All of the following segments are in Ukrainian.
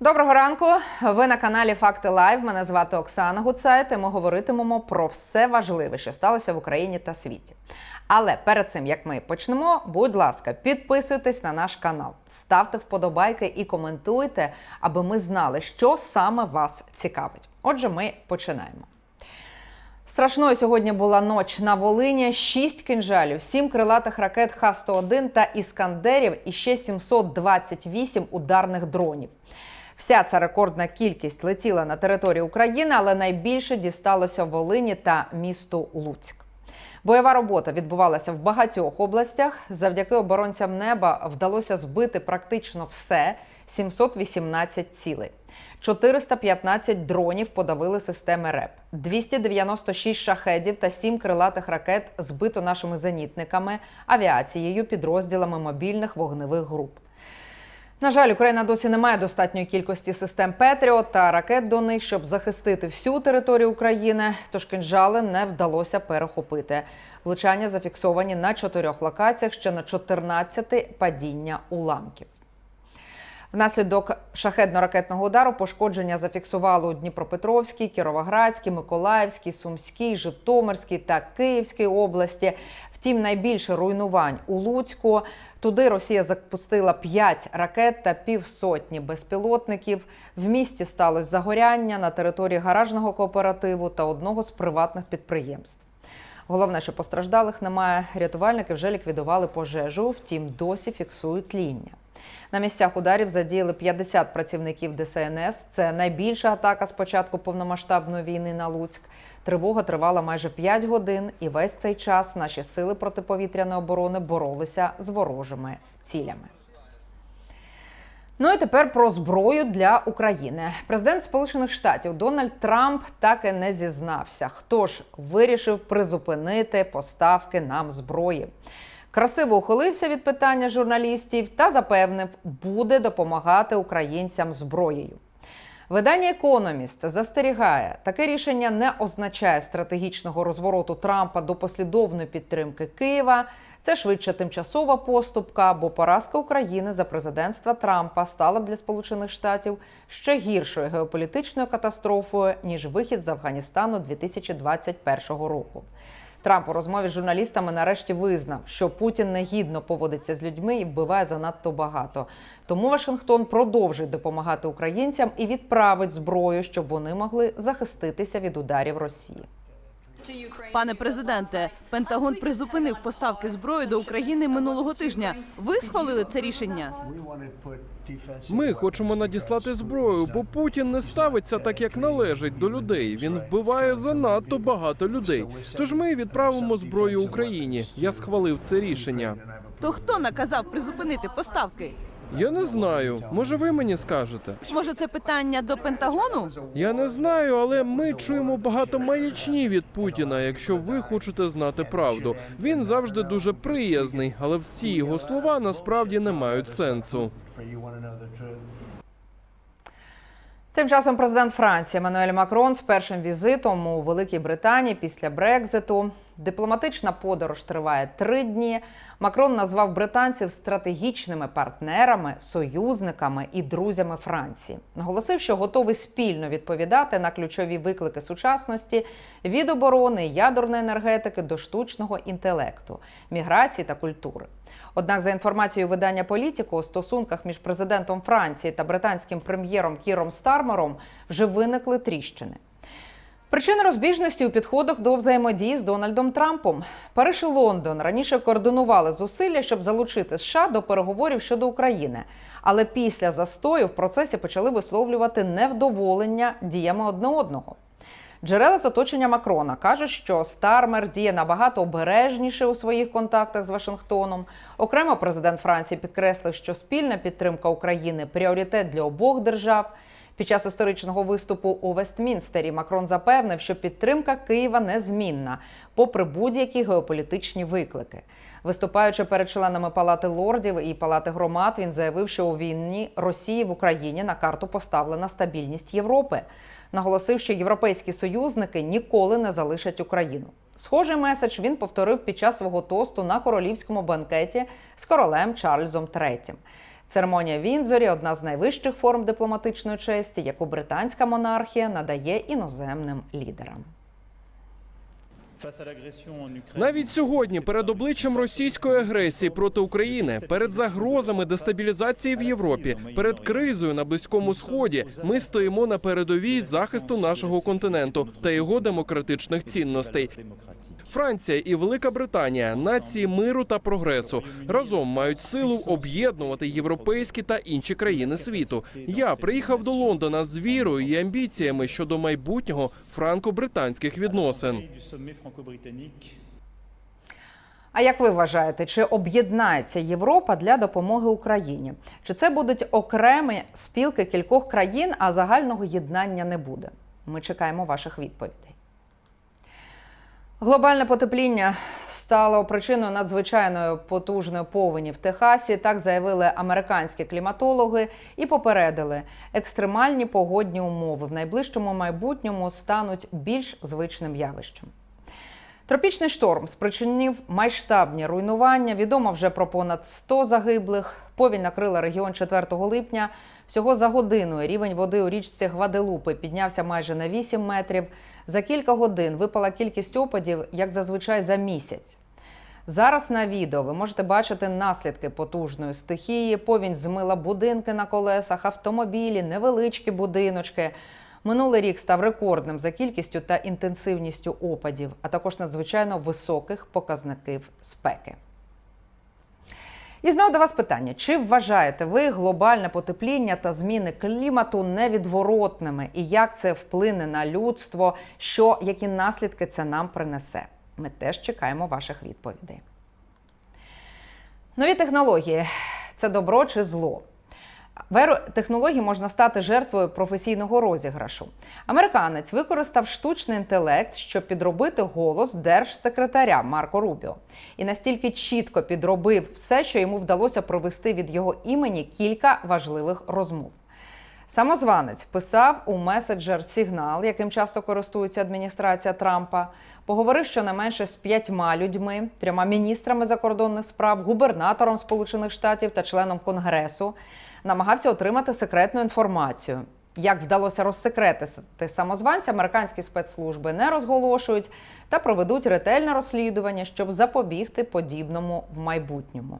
Доброго ранку. Ви на каналі Факти Лайв. Мене звати Оксана Гуцайт. і Ми говоритимемо про все важливе, що сталося в Україні та світі. Але перед цим як ми почнемо, будь ласка, підписуйтесь на наш канал, ставте вподобайки і коментуйте, аби ми знали, що саме вас цікавить. Отже, ми починаємо. Страшною сьогодні була ноч на Волині. Шість кинжалів, сім крилатих ракет Х-101 та іскандерів і ще 728 ударних дронів. Вся ця рекордна кількість летіла на територію України, але найбільше дісталося Волині та місту Луцьк. Бойова робота відбувалася в багатьох областях. Завдяки оборонцям неба вдалося збити практично все 718 цілей. 415 дронів подавили системи РЕП, 296 шахедів та 7 крилатих ракет збито нашими зенітниками, авіацією, підрозділами мобільних вогневих груп. На жаль, Україна досі не має достатньої кількості систем Петріот та ракет до них, щоб захистити всю територію України. Тож кинжали не вдалося перехопити. Влучання зафіксовані на чотирьох локаціях ще на 14 падіння уламків. Внаслідок шахедно-ракетного удару пошкодження зафіксували у Дніпропетровській, Кіровоградській, Миколаївській, Сумській, Житомирській та Київській області. Втім, найбільше руйнувань у Луцьку. Туди Росія запустила 5 ракет та півсотні безпілотників. В місті сталося загоряння на території гаражного кооперативу та одного з приватних підприємств. Головне, що постраждалих немає. Рятувальники вже ліквідували пожежу, втім досі фіксують тління. На місцях ударів задіяли 50 працівників ДСНС. Це найбільша атака з початку повномасштабної війни на Луцьк. Тривога тривала майже 5 годин, і весь цей час наші сили протиповітряної оборони боролися з ворожими цілями. Ну і тепер про зброю для України. Президент Сполучених Штатів Дональд Трамп так і не зізнався, хто ж вирішив призупинити поставки нам зброї. Красиво ухилився від питання журналістів та запевнив, буде допомагати українцям зброєю. Видання Економіст застерігає, таке рішення не означає стратегічного розвороту Трампа до послідовної підтримки Києва. Це швидше тимчасова поступка, бо поразка України за президентства Трампа стала б для Сполучених Штатів ще гіршою геополітичною катастрофою ніж вихід з Афганістану 2021 року. Трамп у розмові з журналістами нарешті визнав, що Путін негідно поводиться з людьми і вбиває занадто багато. Тому Вашингтон продовжить допомагати українцям і відправить зброю, щоб вони могли захиститися від ударів Росії. Пане президенте, Пентагон призупинив поставки зброї до України минулого тижня. Ви схвалили це рішення? Ми хочемо надіслати зброю, бо Путін не ставиться так, як належить до людей. Він вбиває занадто багато людей. Тож ми відправимо зброю Україні. Я схвалив це рішення. То хто наказав призупинити поставки? Я не знаю. Може, ви мені скажете? Може, це питання до Пентагону? Я не знаю, але ми чуємо багато маячні від Путіна. Якщо ви хочете знати правду, він завжди дуже приязний, але всі його слова насправді не мають сенсу. Тим часом президент Франції Еммануель Макрон з першим візитом у Великій Британії після Брекзиту. Дипломатична подорож триває три дні. Макрон назвав британців стратегічними партнерами, союзниками і друзями Франції. Наголосив, що готовий спільно відповідати на ключові виклики сучасності від оборони, ядерної енергетики до штучного інтелекту, міграції та культури. Однак, за інформацією видання Політіко, у стосунках між президентом Франції та британським прем'єром Кіром Стармером вже виникли тріщини. Причина розбіжності у підходах до взаємодії з Дональдом Трампом. Париж і Лондон раніше координували зусилля, щоб залучити США до переговорів щодо України. Але після застою в процесі почали висловлювати невдоволення діями одне одного. Джерела з оточення Макрона кажуть, що Стармер діє набагато обережніше у своїх контактах з Вашингтоном. Окремо президент Франції підкреслив, що спільна підтримка України пріоритет для обох держав. Під час історичного виступу у Вестмінстері Макрон запевнив, що підтримка Києва незмінна, попри будь-які геополітичні виклики. Виступаючи перед членами Палати лордів і Палати громад, він заявив, що у війні Росії в Україні на карту поставлена стабільність Європи. Наголосив, що європейські союзники ніколи не залишать Україну. Схожий меседж він повторив під час свого тосту на королівському банкеті з королем Чарльзом III. Церемонія Вінзорі одна з найвищих форм дипломатичної честі, яку британська монархія надає іноземним лідерам. Навіть сьогодні, перед обличчям російської агресії проти України, перед загрозами дестабілізації в Європі, перед кризою на близькому сході, ми стоїмо на передовій захисту нашого континенту та його демократичних цінностей. Франція і Велика Британія нації миру та прогресу разом мають силу об'єднувати європейські та інші країни світу. Я приїхав до Лондона з вірою і амбіціями щодо майбутнього франко-британських відносин. А як ви вважаєте, чи об'єднається Європа для допомоги Україні? Чи це будуть окремі спілки кількох країн, а загального єднання не буде? Ми чекаємо ваших відповідей. Глобальне потепління стало причиною надзвичайної потужної повені в Техасі. Так заявили американські кліматологи і попередили, екстремальні погодні умови в найближчому майбутньому стануть більш звичним явищем. Тропічний шторм спричинив масштабні руйнування. Відомо вже про понад 100 загиблих. Повінь накрила регіон 4 липня. Всього за годину рівень води у річці Гваделупи піднявся майже на 8 метрів. За кілька годин випала кількість опадів, як зазвичай за місяць. Зараз на відео ви можете бачити наслідки потужної стихії. Повінь змила будинки на колесах, автомобілі, невеличкі будиночки. Минулий рік став рекордним за кількістю та інтенсивністю опадів, а також надзвичайно високих показників спеки. І знову до вас питання: чи вважаєте ви глобальне потепління та зміни клімату невідворотними? І як це вплине на людство? Що які наслідки це нам принесе? Ми теж чекаємо ваших відповідей. Нові технології це добро чи зло? В еру технологій можна стати жертвою професійного розіграшу. Американець використав штучний інтелект, щоб підробити голос держсекретаря Марко Рубіо. І настільки чітко підробив все, що йому вдалося провести від його імені кілька важливих розмов. Самозванець писав у меседжер Сигнал, яким часто користується адміністрація Трампа. Поговорив щонайменше з п'ятьма людьми, трьома міністрами закордонних справ, губернатором Сполучених Штатів та членом Конгресу. Намагався отримати секретну інформацію. Як вдалося розсекретити самозванця, американські спецслужби не розголошують та проведуть ретельне розслідування, щоб запобігти подібному в майбутньому.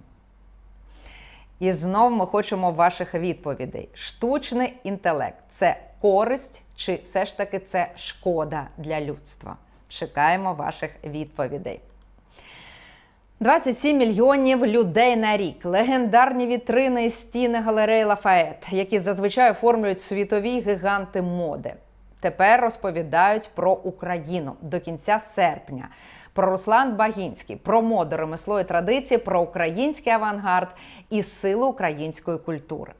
І знов ми хочемо ваших відповідей. Штучний інтелект це користь чи все ж таки це шкода для людства? Чекаємо ваших відповідей. 27 мільйонів людей на рік. Легендарні вітрини і стіни галереї Лафает, які зазвичай оформлюють світові гіганти моди. Тепер розповідають про Україну до кінця серпня. Про Руслан Багінський, про моду, ремесло і традиції, про український авангард і силу української культури.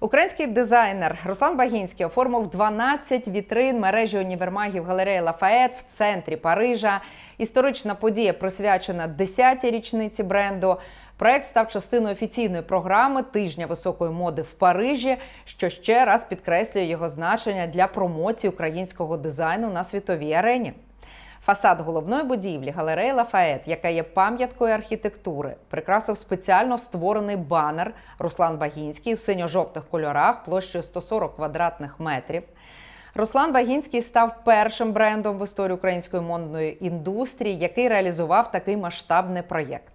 Український дизайнер Руслан Багінський оформив 12 вітрин мережі універмагів галереї Лафает в центрі Парижа. Історична подія присвячена 10-й річниці бренду. Проект став частиною офіційної програми тижня високої моди в Парижі, що ще раз підкреслює його значення для промоції українського дизайну на світовій арені. Фасад головної будівлі галереї Лафает, яка є пам'яткою архітектури, прикрасив спеціально створений банер Руслан Багінський в синьо-жовтих кольорах площею 140 квадратних метрів. Руслан Багінський став першим брендом в історії української модної індустрії, який реалізував такий масштабний проєкт.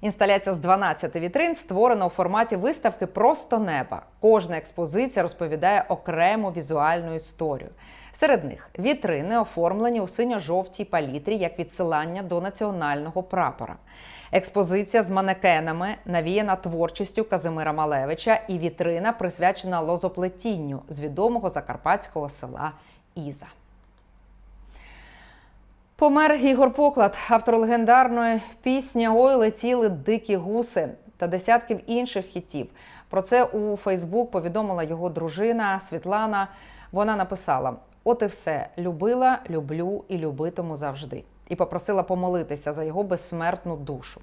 Інсталяція з 12 вітрин створена у форматі виставки Просто неба. Кожна експозиція розповідає окрему візуальну історію. Серед них вітрини оформлені у синьо-жовтій палітрі як відсилання до національного прапора. Експозиція з манекенами навіяна творчістю Казимира Малевича і вітрина присвячена лозоплетінню з відомого закарпатського села Іза. Помер Ігор Поклад, автор легендарної пісні Ой летіли дикі гуси та десятків інших хітів. Про це у Фейсбук повідомила його дружина Світлана. Вона написала: От і все любила, люблю і любитиму завжди. І попросила помолитися за його безсмертну душу.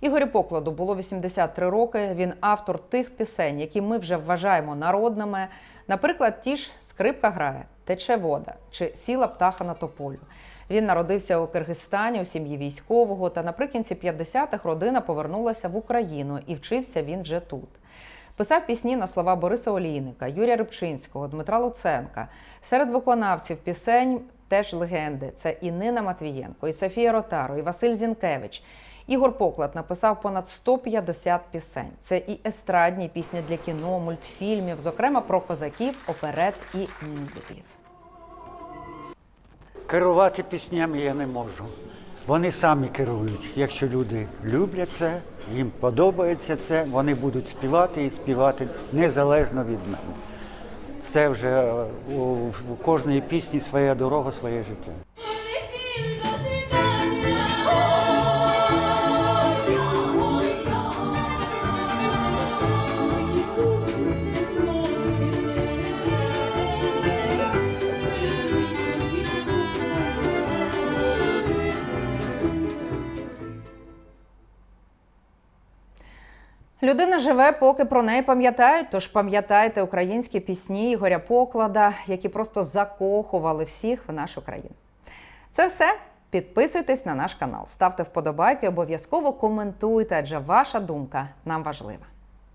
Ігорю Покладу було 83 роки. Він автор тих пісень, які ми вже вважаємо народними. Наприклад, ті ж скрипка грає, тече вода чи сіла птаха на тополю. Він народився у Киргизстані у сім'ї військового, та наприкінці 50-х родина повернулася в Україну і вчився він вже тут. Писав пісні на слова Бориса Олійника, Юрія Рибчинського, Дмитра Луценка. Серед виконавців пісень теж легенди. Це і Нина Матвієнко, і Софія Ротаро, і Василь Зінкевич. Ігор Поклад написав понад 150 пісень. Це і естрадні пісні для кіно, мультфільмів, зокрема про козаків, оперет і мюзиклів. Керувати піснями я не можу. Вони самі керують. Якщо люди люблять це, їм подобається це, вони будуть співати і співати незалежно від мене. Це вже е, у, у кожної пісні своя дорога, своє життя. Людина живе, поки про неї пам'ятають. Тож пам'ятайте українські пісні Ігоря Поклада, які просто закохували всіх в нашу країну. Це все. Підписуйтесь на наш канал, ставте вподобайки, обов'язково коментуйте, адже ваша думка нам важлива.